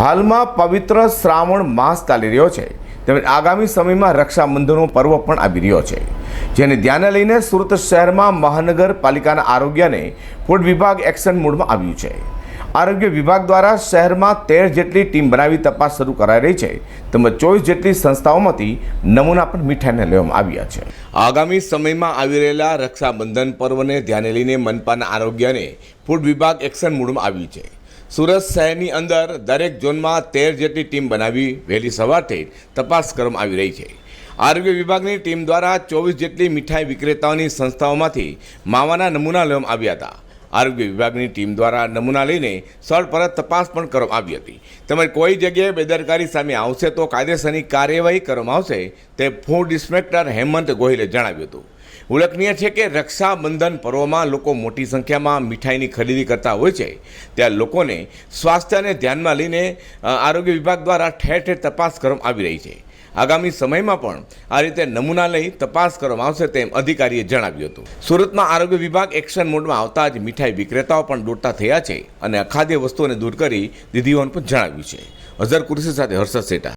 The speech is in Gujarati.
હાલમાં પવિત્ર શ્રાવણ માસ ચાલી રહ્યો છે. તેમજ આગામી સમયમાં રક્ષાબંધનનો પર્વ પણ આવી રહ્યો છે. જેને ધ્યાને લઈને સુરત શહેરમાં મહાનગરપાલિકાના આરોગ્યને ફૂડ વિભાગ એક્શન મોડમાં આવ્યું છે. આરોગ્ય વિભાગ દ્વારા શહેરમાં તેર જેટલી ટીમ બનાવી તપાસ શરૂ કરાઈ રહી છે. તેમજ ચોવીસ જેટલી સંસ્થાઓમાંથી નમૂના પણ મીઠાઈને લેવામાં આવ્યા છે. આગામી સમયમાં આવી રહેલા રક્ષાબંધન પર્વને ધ્યાને લઈને મનપાના આરોગ્યને ફૂડ વિભાગ એક્શન મોડમાં આવ્યું છે. સુરત શહેરની અંદર દરેક ઝોનમાં તેર જેટલી ટીમ બનાવી વહેલી સવારથી તપાસ કરવામાં આવી રહી છે. આરોગ્ય વિભાગની ટીમ દ્વારા ચોવીસ જેટલી મીઠાઈ વિક્રેતાઓની સંસ્થાઓમાંથી માવાના નમૂના લેવામાં આવ્યા હતા. આરોગ્ય વિભાગની ટીમ દ્વારા નમૂના લઈને સ્થળ પર તપાસ પણ કરવામાં આવી હતી. તેમજ કોઈ જગ્યાએ બેદરકારી સામે આવશે તો કાયદેસરની કાર્યવાહી કરવામાં આવશે તે ફૂડ ઇન્સ્પેક્ટર હેમંત ગોહિલે જણાવ્યું હતું. ઉલ્લેખનીય છે કે રક્ષાબંધન પર્વમાં લોકો મોટી સંખ્યામાં મીઠાઈની ખરીદી કરતા હોય છે. ત્યાં લોકોને સ્વાસ્થ્યને ધ્યાનમાં લઈને આરોગ્ય વિભાગ દ્વારા ઠેર ઠેર તપાસ કરવામાં આવી રહી છે. આગામી સમયમાં પણ આ રીતે નમૂના લઈ તપાસ કરવામાં આવશે તેમ અધિકારીએ જણાવ્યું હતું. સુરતમાં આરોગ્ય વિભાગ એક્શન મોડમાં આવતા જ મીઠાઈ વિક્રેતાઓ પણ દોડતા થયા છે અને અખાદ્ય વસ્તુઓને દૂર કરી દીધીઓને પણ જણાવ્યું છે. અઝર કુરશી સાથે હર્ષદ સેટા.